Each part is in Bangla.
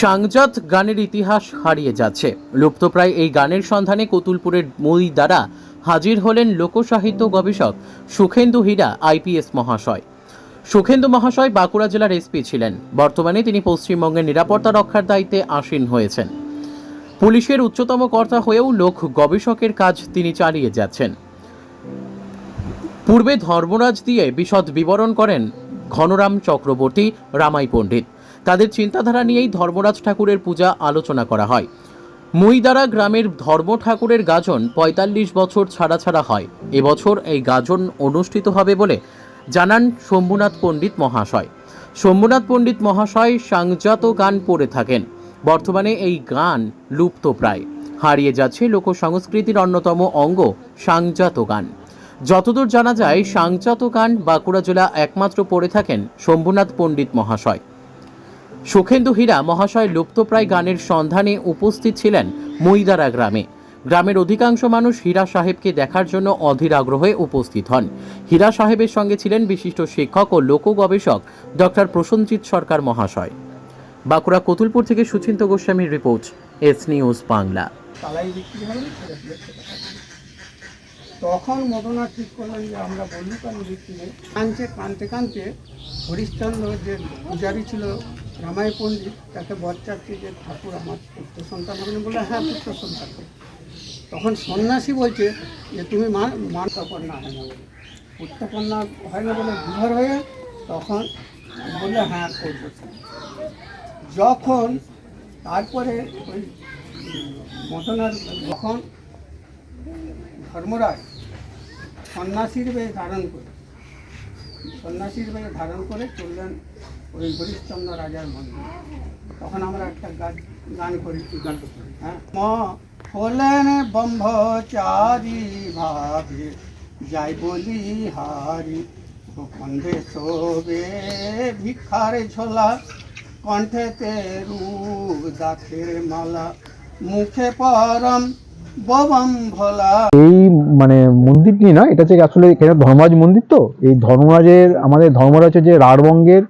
সাংজাত গানের ইতিহাস হারিয়ে যাচ্ছে। লুপ্তপ্রায় এই গানের সন্ধানে কতুলপুরের মই দ্বারা হাজির হলেন লোকসাহিত্য গবেষক সুখেন্দু হীরা, আইপিএস মহাশয়। সুখেন্দু মহাশয় বাঁকুড়া জেলার এসপি ছিলেন। বর্তমানে তিনি পশ্চিমবঙ্গের নিরাপত্তা রক্ষার দায়িত্বে আসীন হয়েছেন। পুলিশের উচ্চতম কর্তা হয়েও লোক গবেষকের কাজ তিনি চালিয়ে যাচ্ছেন। পূর্বে ধর্মরাজ দিয়ে বিশদ বিবরণ করেন ঘনরাম চক্রবর্তী, রামাই পণ্ডিত। তাদের চিন্তাধারা নিয়েই ধর্মরাজ ঠাকুরের পূজা আলোচনা করা হয়। মুইদারা গ্রামের ধর্ম ঠাকুরের গাজন পঁয়তাল্লিশ বছর ছাড়া ছাড়া হয়। এবছর এই গাজন অনুষ্ঠিত হবে বলে জানান শম্ভুনাথ পণ্ডিত মহাশয়। শম্ভুনাথ পণ্ডিত মহাশয় সাংজাত গান পড়ে থাকেন। বর্তমানে এই গান লুপ্ত প্রায়। হারিয়ে যাচ্ছে লোক সংস্কৃতির অন্যতম অঙ্গ, সাংজাত গান। যতদূর জানা যায়, সাংজাত গান বাঁকুড়া জেলা একমাত্র পড়ে থাকেন শম্ভুনাথ পণ্ডিত মহাশয়। সুখেন্দু হীরা মহাশয় লুপ্তপ্রায় গানের সন্ধানে উপস্থিত ছিলেন মইদারা গ্রামে। গ্রামের অধিকাংশ মানুষ হীরা সাহেবকে দেখার জন্য অধীর আগ্রহে উপস্থিত হন। হীরা সাহেবের সঙ্গে ছিলেন বিশিষ্ট শিক্ষক ও লোক গবেষক ডক্টর প্রসেনজিৎ সরকার মহাশয়। বাঁকুড়া কতুলপুর থেকে সুচিন্ত গোস্বামীর রিপোর্ট, এস নিউজ বাংলা। তখন মদনা ঠিক করলেন যে আমরা কানতে কানতে হরিশ্চন্দ্র যে ছিল রামাই পণ্ডিত, তাকে বর চাচ্ছি যে ঠাকুর আমার পুত্র সন্তান হবেন বলে হ্যাঁ পুত্র সন্তান হবে। তখন সন্ন্যাসী বলছে যে, তুমি মান মানকন্যা হয় না বলে পুত্রকন্যা হয় না বলে বিভার হয়ে তখন বললে হ্যাঁ করব যখন তারপরে ওই মদনার, যখন ধর্মরাজ সন্ন্যাসীর বেশ ধারণ করে, সন্ন্যাসীর বেশ ধারণ করে চললেন ওই হরিশ্চন্দ্র রাজার মন্দির। তখন আমরা একটা গান গান করি গান হ্যাঁ ম হলেন ব্রহ্মচারী ভাবে, যাই বলি হারি কন্ধে শোবে ভিক্ষার ঝোলা কণ্ঠেতে রূপ দাখের মালা, মুখে পরম এই মানে মন্দিরটি না? এটা হচ্ছে আসলে এখানে ধর্মরাজ মন্দির তো? এই ধর্মরাজের, আমাদের ধর্মরাজ হচ্ছে যে রাঢ়বঙ্গের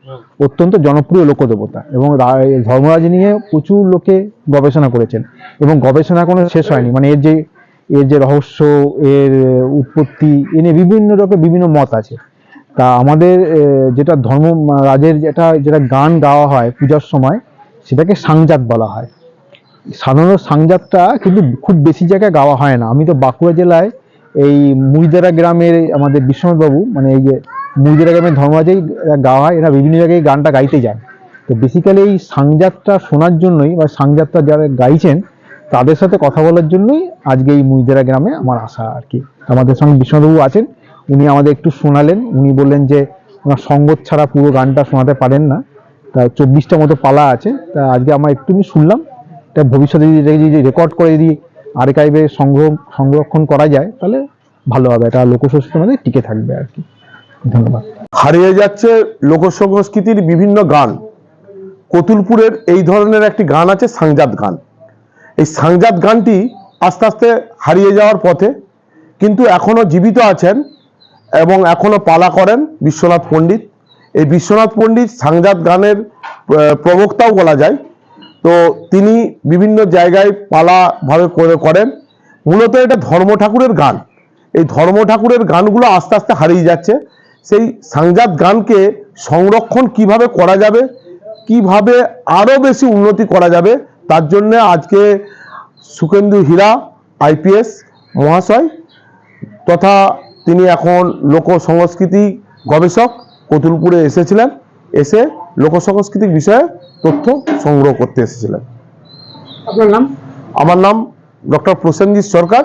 অত্যন্ত জনপ্রিয় লোকদেবতা এবং ধর্মরাজ নিয়ে প্রচুর লোকে গবেষণা করেছেন এবং গবেষণা কোনো শেষ হয়নি। মানে এর যে এর যে রহস্য, এর উৎপত্তি, এ নিয়ে বিভিন্ন রকম বিভিন্ন মত আছে। তা আমাদের যেটা ধর্ম, রাজের যেটা যেটা গান গাওয়া হয় পূজার সময়, সেটাকে সাংজাত বলা হয়। সাধারণত সাংজাতটা কিন্তু খুব বেশি জায়গায় গাওয়া হয় না। আমি তো বাঁকুড়া জেলায় এই মুইদারা গ্রামের আমাদের বিশ্বনাথ বাবু মানে এই যে মুইদারা গ্রামের ধর্মরাজেই গাওয়া হয়, এরা বিভিন্ন জায়গায় গানটা গাইতে যায়। তো বেসিক্যালি এই সাংজাতটা শোনার জন্যই বা সাংজাতটা যারা গাইছেন, তাদের সাথে কথা বলার জন্যই আজকে এই মুইদারা গ্রামে আমার আসা আর কি। আমাদের সঙ্গে বিশ্বনাথবাবু আছেন, উনি আমাদের একটু শোনালেন। উনি বললেন যে, ওনার সঙ্গত ছাড়া পুরো গানটা শোনাতে পারেন না। তা চব্বিশটা মতো পালা আছে। তা আজকে আমার একটু শুনলাম। এটা ভবিষ্যতে যদি রেকর্ড করে যদি আর্কাইভে সংগ্রহ, সংরক্ষণ করা যায়, তাহলে ভালো হবে। এটা লোকসংস্কৃতির মধ্যে টিকে থাকবে আর কি। ধন্যবাদ। হারিয়ে যাচ্ছে লোকসংস্কৃতির বিভিন্ন গান। কতুলপুরের এই ধরনের একটি গান আছে সাংজাত গান। এই সাংজাত গানটি আস্তে আস্তে হারিয়ে যাওয়ার পথে কিন্তু এখনও জীবিত আছেন এবং এখনও পালা করেন বিশ্বনাথ পণ্ডিত। এই বিশ্বনাথ পণ্ডিত সাংজাত গানের প্রবক্তাও বলা যায়। তো তিনি বিভিন্ন জায়গায় পালাভাবে করে করেন। মূলত এটা ধর্ম ঠাকুরের গান। এই ধর্ম ঠাকুরের গানগুলো আস্তে আস্তে হারিয়ে যাচ্ছে। সেই সাংজাত গানকে সংরক্ষণ কীভাবে করা যাবে, কীভাবে আরও বেশি উন্নতি করা যাবে, তার জন্য আজকে সুকেন্দু হীরা আইপিএস মহাশয়, তথা তিনি এখন লোক সংস্কৃতি গবেষক কতুলপুরে এসেছিলেন। এসে লোক সংস্কৃতির বিষয়ে তথ্য সংগ্রহ করতে এসেছিলেন। আপনার নাম? আমার নাম ডক্টর প্রসেনজিৎ সরকার।